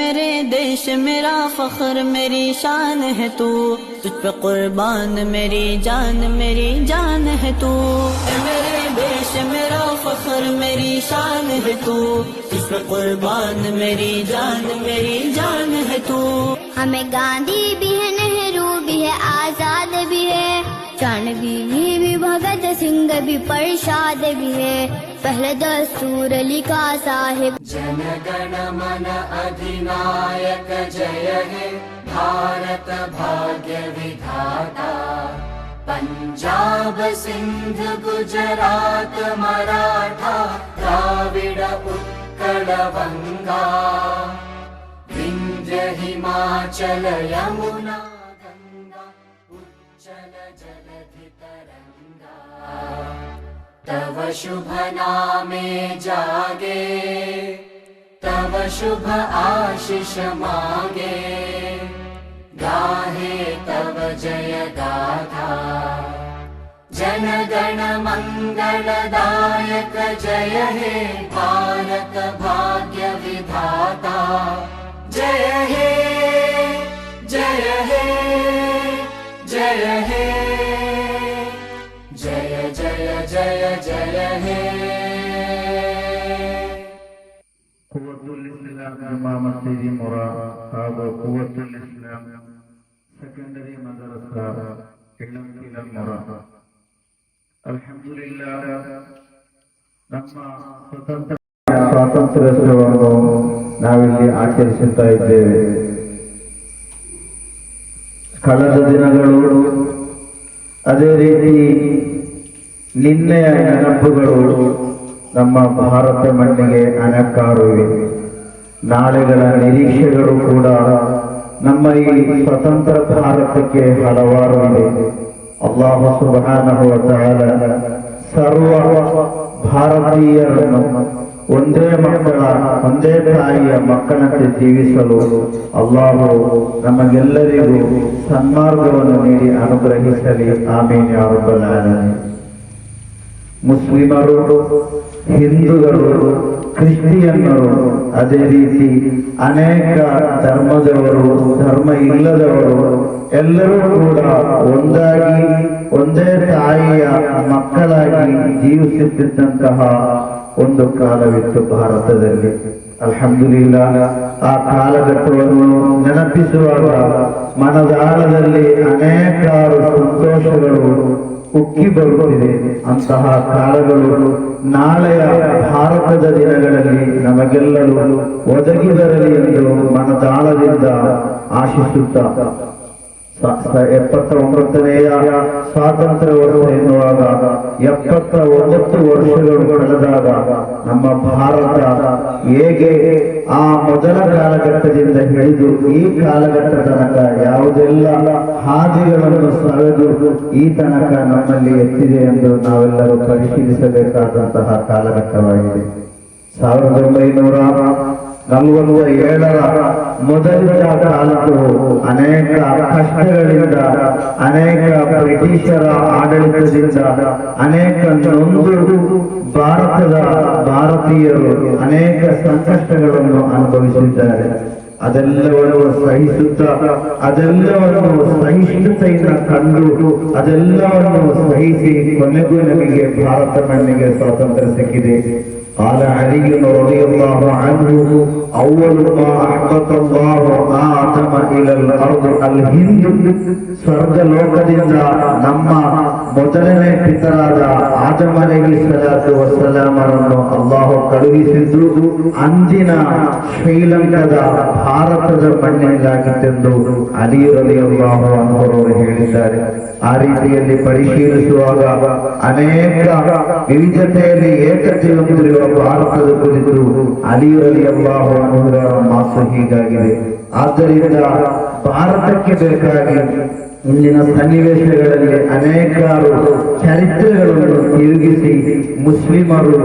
میرے دیش میرا فخر، میری شان ہے تو۔ تجھ پہ قربان، میری جان میری جان ہے تو۔ اے میرے دیش میرا فخر، میری شان ہے تو۔ تجھ پہ قربان، میری جان میری جان ہے تو۔ ہمیں گاندھی بھی ہے زندہ بھی پرشاد بھی ہے۔ پہلے دستور علی کا صاحب۔ جن گن من ادھینایک جے ہے۔ بھارت بھاگیہ ودھاتا۔ پنجاب سندھ گجرات مراٹھا۔ دراوڑ اکڑ بنگا۔ وندھیہ ہماچل یمنا گنگا۔ اچل جلدھی तव शुभ नामे जागे तव शुभ आशिष मागे। गाहे तव जय गाथा जनगण जय हे भारत भाग्य विधाता। जय हे जय हे ಖುವತ್ ಉಲ್ ಇಸ್ಲಾಂ ಹಾಗೂ ಖುವತ್ ಉಲ್ ಸೆಕೆಂಡರಿ ಮದ್ರಸಾ ಮೊರ ಅಲ್ಹಂದುಲ್ಲಾಹ್ ನಮ್ಮ ಸ್ವತಂತ್ರ ಸ್ವಾತಂತ್ರ್ಯ ರಸ್ವರನೋ ನಾವು ಇದ್ದೇವೆ ಕಳೆದ ದಿನಗಳು ಅದೇ ರೀತಿ ನಿನ್ನೆಯ ನೆನಪುಗಳು ನಮ್ಮ ಭಾರತ ಮಣ್ಣಿಗೆ ಅನಕಾರು ಇವೆ. ನಾಳೆಗಳ ನಿರೀಕ್ಷೆಗಳು ಕೂಡ ನಮ್ಮ ಈ ಸ್ವತಂತ್ರ ಭಾರತಕ್ಕೆ ಹಲವಾರು ಇದೆ ಅಲ್ಲಾಹ ಸುಬ್ಹಾನಹು ವ ತಆಲ ಸರ್ವ ಭಾರತೀಯರನ್ನು ಒಂದೇ ಮಕ್ಕಳ, ಒಂದೇ ತಾಯಿಯ ಮಕ್ಕಳಂತೆ ಜೀವಿಸಲು ಅಲ್ಲಾಹು ನಮಗೆಲ್ಲರಿಗೂ ಸನ್ಮಾರ್ಗವನ್ನು ನೀಡಿ ಅನುಗ್ರಹಿಸಲಿ. ಆಮೇಲೆ ಆಲಮೀನ್. ಮುಸ್ಲಿಮರು ಹಿಂದೂಗಳು ಕ್ರಿಶ್ಚಿಯನ್ನರು ಅದೇ ರೀತಿ ಅನೇಕ ಧರ್ಮದವರು, ಧರ್ಮ ಇಲ್ಲದವರು ಎಲ್ಲರೂ ಕೂಡ ಒಂದಾಗಿ, ಒಂದೇ ತಾಯಿಯ ಮಕ್ಕಳಾಗಿ ಜೀವಿಸುತ್ತಿದ್ದಂತಹ ಒಂದು ಕಾಲವಿತ್ತು ಭಾರತದಲ್ಲಿ. ಅಲ್ಹಮ್ದುಲಿಲ್ಲ ಆ ಕಾಲಘಟ್ಟವನ್ನು ನೆನಪಿಸುವಾಗ ಮನದಾಳದಲ್ಲಿ ಅನೇಕಾರು ಸಂತೋಷಗಳು ಉಕ್ಕಿ ಬರುತ್ತಿದೆ ಅಂತಹ ಕಾಲಗಳು ನಾಳೆಯ ಭಾರತದ ದಿನಗಳಲ್ಲಿ ನಮಗೆಲ್ಲರೂ ಒದಗಿದರಲಿ ಎಂದು ಮನದಾಳದಿಂದ ಆಶಿಸುತ್ತಾ ಎಪ್ಪತ್ತ ಒಂಬತ್ತನೆಯ ಸ್ವಾತಂತ್ರ್ಯ ವರ್ಷ ಎನ್ನುವಾಗ ಎಪ್ಪತ್ತ ಒಂಬತ್ತು ವರ್ಷಗಳು ಕಳೆದಾಗ ನಮ್ಮ ಭಾರತ ಹೇಗೆ ಆ ಮೊದಲ ಕಾಲಘಟ್ಟದಿಂದ ಹಿಡಿದು ಈ ಕಾಲಘಟ್ಟ ತನಕ ಯಾವುದೆಲ್ಲ ಹಾದಿಗಳನ್ನು ಸವೆದು ಈ ತನಕ ನಮ್ಮಲ್ಲಿ ಎತ್ತಿದೆ ಎಂದು ನಾವೆಲ್ಲರೂ ಪರಿಶೀಲಿಸಬೇಕಾದಂತಹ ಕಾಲಘಟ್ಟವಾಗಿದೆ. ಸಾವಿರದ ಒಂಬೈನೂರ ನಮಗಲ್ವ ಏಳರ ಮೊದಲಿನ ತಾಲೂಕು ಅನೇಕ ಕಷ್ಟಗಳಿಂದ, ಅನೇಕ ಬ್ರಿಟಿಷರ ಆಡಳಿತದಿಂದ, ಅನೇಕ ನೊಂದು ಭಾರತದ ಭಾರತೀಯರು ಅನೇಕ ಸಂಕಷ್ಟಗಳನ್ನು ಅನುಭವಿಸಿದ್ದಾರೆ. ಅದೆಲ್ಲವನ್ನು ಸಹಿಸುತ್ತಾ, ಅದೆಲ್ಲವನ್ನು ಸಹಿಷ್ಣುತೆಯಿಂದ ಕಂಡು, ಅದೆಲ್ಲವನ್ನು ಸಹಿಸಿ ಕೊನೆಗೂ ನಮಗೆ ಭಾರತ ಮಣ್ಣಿಗೆ ಸ್ವಾತಂತ್ರ್ಯ ಸಿಕ್ಕಿದೆ. ಆದ ಅರಿಯನ್ನು أول ما أحبط الله آدم إلى الأرض الهند ಸ್ವರ್ಗ ಲೋಕದಿಂದ ನಮ್ಮ ಮೊದಲನೇ ಪಿತರಾದ ಆದಮ ಅಲೈಹಿ ಸಲಾತು ವಸ್ಸಲಾಮರನ್ನು ಅಲ್ಲಾಹು ಕಳುಹಿಸಿದ್ದು ಅಂದಿನ ಶ್ರೀಲಂಕಾದ ಭಾರತದ ಮಣ್ಣಿನಲ್ಲಾಗಿತ್ತೆಂದು ಅಲಿ ರಲಿಯಲ್ಲಾಹು ಅನ್ಹರವರು ಹೇಳಿದ್ದಾರೆ ಆ ರೀತಿಯಲ್ಲಿ ಪರಿಶೀಲಿಸುವಾಗ ಅನೇಕ ವಿವಿಧತೆಯಲ್ಲಿ ಏಕತೆಯೊಂದಿರುವ ಭಾರತದ ಕುರಿತು ಅಲಿ ರಲಿಯಲ್ಲಾಹು ಅನ್ಹರ ಮಾತು ಹೀಗಾಗಿದೆ ಆದ್ದರಿಂದ ಭಾರತಕ್ಕೆ ಬೇಕಾಗಿ ಇಂದಿನ ಸನ್ನಿವೇಶಗಳಲ್ಲಿ ಅನೇಕಾರು ಚರಿತ್ರೆಗಳನ್ನು ತಿರುಗಿಸಿ ಮುಸ್ಲಿಮರು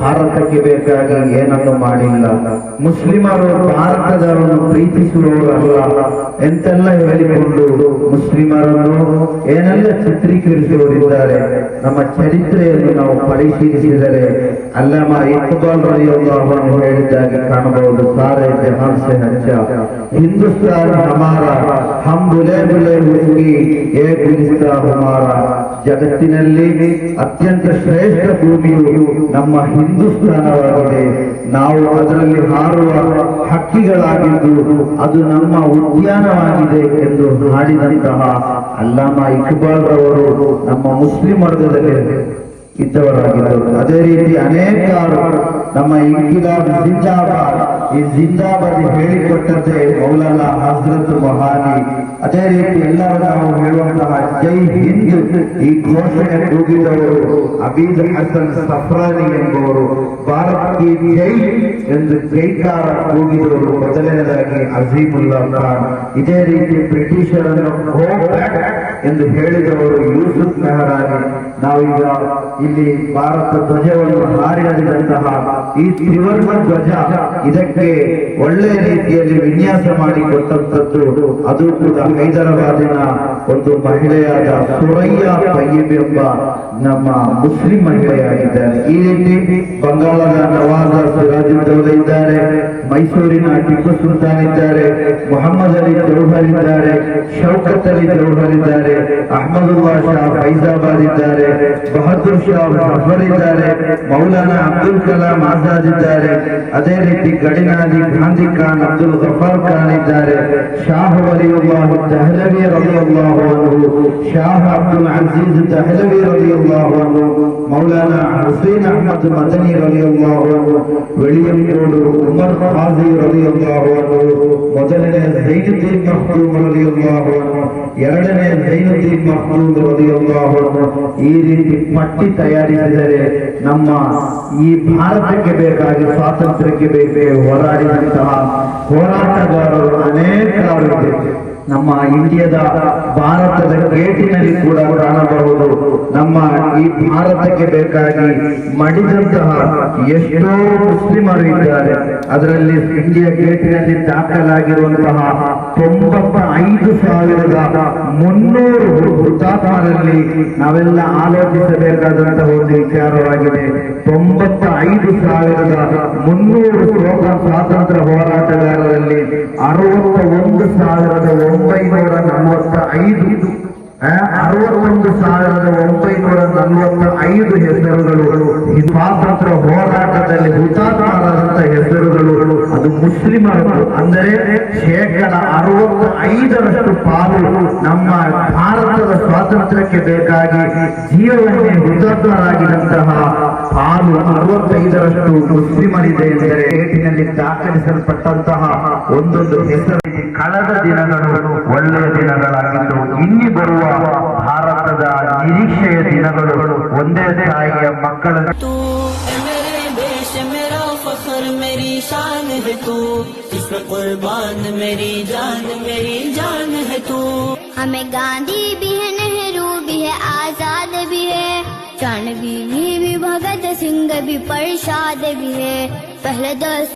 ಭಾರತಕ್ಕೆ ಬೇಕಾಗಿ ಏನನ್ನು ಮಾಡಿಲ್ಲ. ಮುಸ್ಲಿಮರು ಭಾರತದವರನ್ನು ಪ್ರೀತಿಸುವವರಲ್ಲ ಎಂತೆಲ್ಲ ಹೇಳಿಕೊಂಡು ಮುಸ್ಲಿಮರನ್ನು ಏನೆಲ್ಲ ಚಿತ್ರೀಕರಿಸುವವರಿದ್ದಾರೆ. ನಮ್ಮ ಚರಿತ್ರೆಯನ್ನು ನಾವು ಪರಿಶೀಲಿಸಿದರೆ ಅಲ್ಲಮ ಇಕ್ಬಾಲ್ ಅವರನ್ನು ಹೇಳಿದ್ದಾಗಿ ಕಾಣಬಹುದು. ಸಾರೆ ಜಹಾನ್ ಸೆ ಹಚ್ಚ ಹಿಂದೂಸ್ತಾನ್ ಹಮಾರ ಗುಲಿಸ್ತಾ ಹಮಾರ ಜಗತ್ತಿನಲ್ಲಿ ಅತ್ಯಂತ ಶ್ರೇಷ್ಠ ಭೂಮಿಯು ನಮ್ಮ ಹಿಂದೂಸ್ತಾನವಾಗಿದೆ ನಾವು ಅದರಲ್ಲಿ ಹಾರುವ ಹಕ್ಕಿಗಳಾಗಿದ್ದು ಅದು ನಮ್ಮ ಉದ್ಯಾನವಾಗಿದೆ ಎಂದು ಹಾಡಿದಂತಹ ಅಲ್ಲಾಮ ಇಕ್ಬಾಲ್ ರವರು ನಮ್ಮ ಮುಸ್ಲಿಂ ವರ್ಗದಲ್ಲಿ ಇದ್ದವರಾಗಿದ್ದರು. ಅದೇ ರೀತಿ ಅನೇಕಾರು ನಮ್ಮ ಇಂಕಿಲಾಬ್ ಜಿಂದಾಬಾದ್, ಈ ಜಿಂದಾಬಾದ್ ಹೇಳಿಕೊಟ್ಟಂತೆ ಮೌಲಾನ ಹಜರತ್ ಮಹಾನಿ. ಅದೇ ರೀತಿ ಎಲ್ಲರೂ ನಾವು ಹೇಳುವಂತಹ ಜೈ ಹಿಂದ್ ಈ ಘೋಷಣೆ ಕೂಗಿದವರು, ಅಬೀದ್ ಹಸನ್ ಸಫ್ರಾನಿ ಎಂಬುವರು. ಭಾರತ್ ಕಿ ಜೈ ಎಂದು ಜೈಕಾರ ಕೂಗಿದವರು ಮೊದಲನೇದಾಗಿ ಅಜೀಮುಲ್ಲಾ ಖಾನ್. ಇದೇ ರೀತಿ ಬ್ರಿಟಿಷರನ್ನು ಎಂದು ಹೇಳಿದವರು ಯೂಸುಫ್ ಮೆಹರಾನಿ. ನಾವೀಗ ಇಲ್ಲಿ ಭಾರತ ಧ್ವಜವನ್ನು ಹಾರಿಡಲಿದಂತಹ ಈ ತ್ರಿವರ್ಣ ಧ್ವಜ ಇದಕ್ಕೆ ಒಳ್ಳೆಯ ರೀತಿಯಲ್ಲಿ ವಿನ್ಯಾಸ ಮಾಡಿ ಕೊಟ್ಟಂತದ್ದು ಅದು ಕೂಡ ಹೈದರಾಬಾದಿನ ಒಂದು ಮಹಿಳೆಯಾದ ಸುರಯ್ಯ ಪಯ್ಯಬ್ ಎಂಬ ನಮ್ಮ ಮುಸ್ಲಿಂ ಮಹಿಳೆಯಾಗಿದ್ದಾರೆ. ಈ ರೀತಿ ಬಂಗಾಳದ ನವಾಜ ಸಿರಾಜುದ್ದೌಲ ಇದ್ದಾರೆ, ಮೈಸೂರಿನ ಟಿಪ್ಪು ಸುಲ್ತಾನ್ ಇದ್ದಾರೆ, ಮೊಹಮ್ಮದ್ ಅಲಿ ಜೌಹರ್ ಇದ್ದಾರೆ, ಶೌಕತ್ ಅಲಿ ಜೌಹರ್ ಇದ್ದಾರೆ ಅಹಮದುಲ್ಲಾ ಶಾ ಫೈಜಾಬಾದ್ ಇದ್ದಾರೆ. ಬಹದ್ದೂರ್ ಶಾ ಜಫರ್ ಇದ್ದಾರೆ ಮೌಲಾನಾ ಅಬ್ದುಲ್ ಕಲಾಂ ಆಜಾದ್ ಇದ್ದಾರೆ ಅದೇ ರೀತಿ ಗಡಿನಾದಿ ಗಾಂಧಿ ಖಾನ್ ಅಬ್ದುಲ್ ಗಫಾರ್ ಖಾನ್ ಇದ್ದಾರೆ ಶಾಹ್ ವಲಿಯುಲ್ಲಾಹ್ ದಹಲವಿ ರಲಿಯಲ್ಲಾಹು ಅನ್ಹು ಶಾಹ್ ಅಬ್ದುಲ್ ಅಜೀಜ್ ದಹಲವಿ ರಲಿಯಲ್ಲಾಹು ಅನ್ಹು ಮೌಲಾನಾ ಹುಸೇನ್ ಅಹಮದ್ ಮದನಿ ರಲಿಯಲ್ಲಾಹು ಅನ್ಹು ವಿಲಿಯಂ ಕೋಡು ಉಮರ್ ಖಾಜಿ ರಲಿಯಲ್ಲಾಹು ಅನ್ಹು ಮೊದಲನೇ ಜೈನುದ್ದೀನ್ ಮಖ್ದೂಮ್ ರಲಿಯಲ್ಲಾಹು ಅನ್ಹು ಎರಡನೇ ಜೈನುದ್ದೀನ್ ಮಖ್ದೂಮ್ ರಲಿಯಲ್ಲಾಹು ಅನ್ಹು ಈ ರೀತಿ ಪಟ್ಟಿ ತಯಾರಿಸಿದರೆ ನಮ್ಮ ಈ ಭಾರತಕ್ಕೆ ಬೇಕಾಗಿ ಸ್ವಾತಂತ್ರ್ಯಕ್ಕೆ ಬೇಕೇ ಹೋರಾಡಿದಂತಹ ಹೋರಾಟಗಾರರು ಅನೇಕಾರು ಇದ್ದಾರೆ. ನಮ್ಮ ಇಂಡಿಯಾದ ಭಾರತದ ಗೇಟಿನಲ್ಲಿ ಕೂಡ ಕಾಣಬಹುದು. ನಮ್ಮ ಈ ಭಾರತಕ್ಕೆ ಬೇಕಾಗಿ ಮಡಿದಂತಹ ಎಷ್ಟೋ ಮುಸ್ಲಿಮರು ಇದ್ದಾರೆ. ಅದರಲ್ಲಿ ಇಂಡಿಯಾ ಗೇಟಿನಲ್ಲಿ ದಾಖಲಾಗಿರುವಂತಹ ತೊಂಬತ್ತ ಐದು ಸಾವಿರದ ಮುನ್ನೂರು ಹುತಾತ್ಮರಲ್ಲಿ ನಾವೆಲ್ಲ ಆಲೋಚಿಸಬೇಕಾದಂತಹ ಒಂದು ವಿಚಾರವಾಗಿದೆ. ತೊಂಬತ್ತ ಐದು ಸಾವಿರದ ಮುನ್ನೂರು ಶ್ಲೋಕ ಸ್ವಾತಂತ್ರ್ಯ ಹೋರಾಟಗಾರರಲ್ಲಿ ಅರವತ್ತ ಒಂದು ಸಾವಿರದ ಒಂಬೈನೂರ ನಲವತ್ತ ಐದು ಅರವತ್ತೊಂದು ಸಾವಿರದ ಒಂಬೈನೂರ ನಲವತ್ತ ಐದು ಹೆಸರುಗಳು ಸ್ವಾತಂತ್ರ್ಯ ಹೋರಾಟದಲ್ಲಿ ಮುಸ್ಲಿಮರು ಅಂದರೆ ಶೇಕಡ ಅರವತ್ತು ಐದರಷ್ಟು ಪಾಲು ನಮ್ಮ ಭಾರತದ ಸ್ವಾತಂತ್ರ್ಯಕ್ಕೆ ಬೇಕಾಗಿ ಜೀವವನ್ನೇ ಹುತಾತ್ಮರಾಗಿದಂತಹ ಪಾಲು ಅರವತ್ತೈದರಷ್ಟು ಮುಸ್ಲಿಮರಿದೆ ಎಂದರೆ ಏಟಿನಲ್ಲಿ ದಾಖಲಿಸಲ್ಪಟ್ಟಂತಹ ಒಂದೊಂದು ಹೆಸರಿಗೆ ಕಳೆದ ದಿನಗಳು ಒಳ್ಳೆಯ ದಿನಗಳಾಗಿದ್ದು ಇನ್ನಿ ಬರುವ ಭಾರತದ ನಿರೀಕ್ಷೆಯ ದಿನಗಳು ಒಂದೇ ತಾಯಿಯ ಮಕ್ಕಳ شان ہے تو، اس پر قربان میری جان میری جان ہے تو۔ ہمیں گاندھی بھی ہے، نہرو بھی ہے، آزاد بھی ہے۔ چانوی بھی، بھگت سنگھ بھی، پرشاد بھی ہے۔ پہلے دوست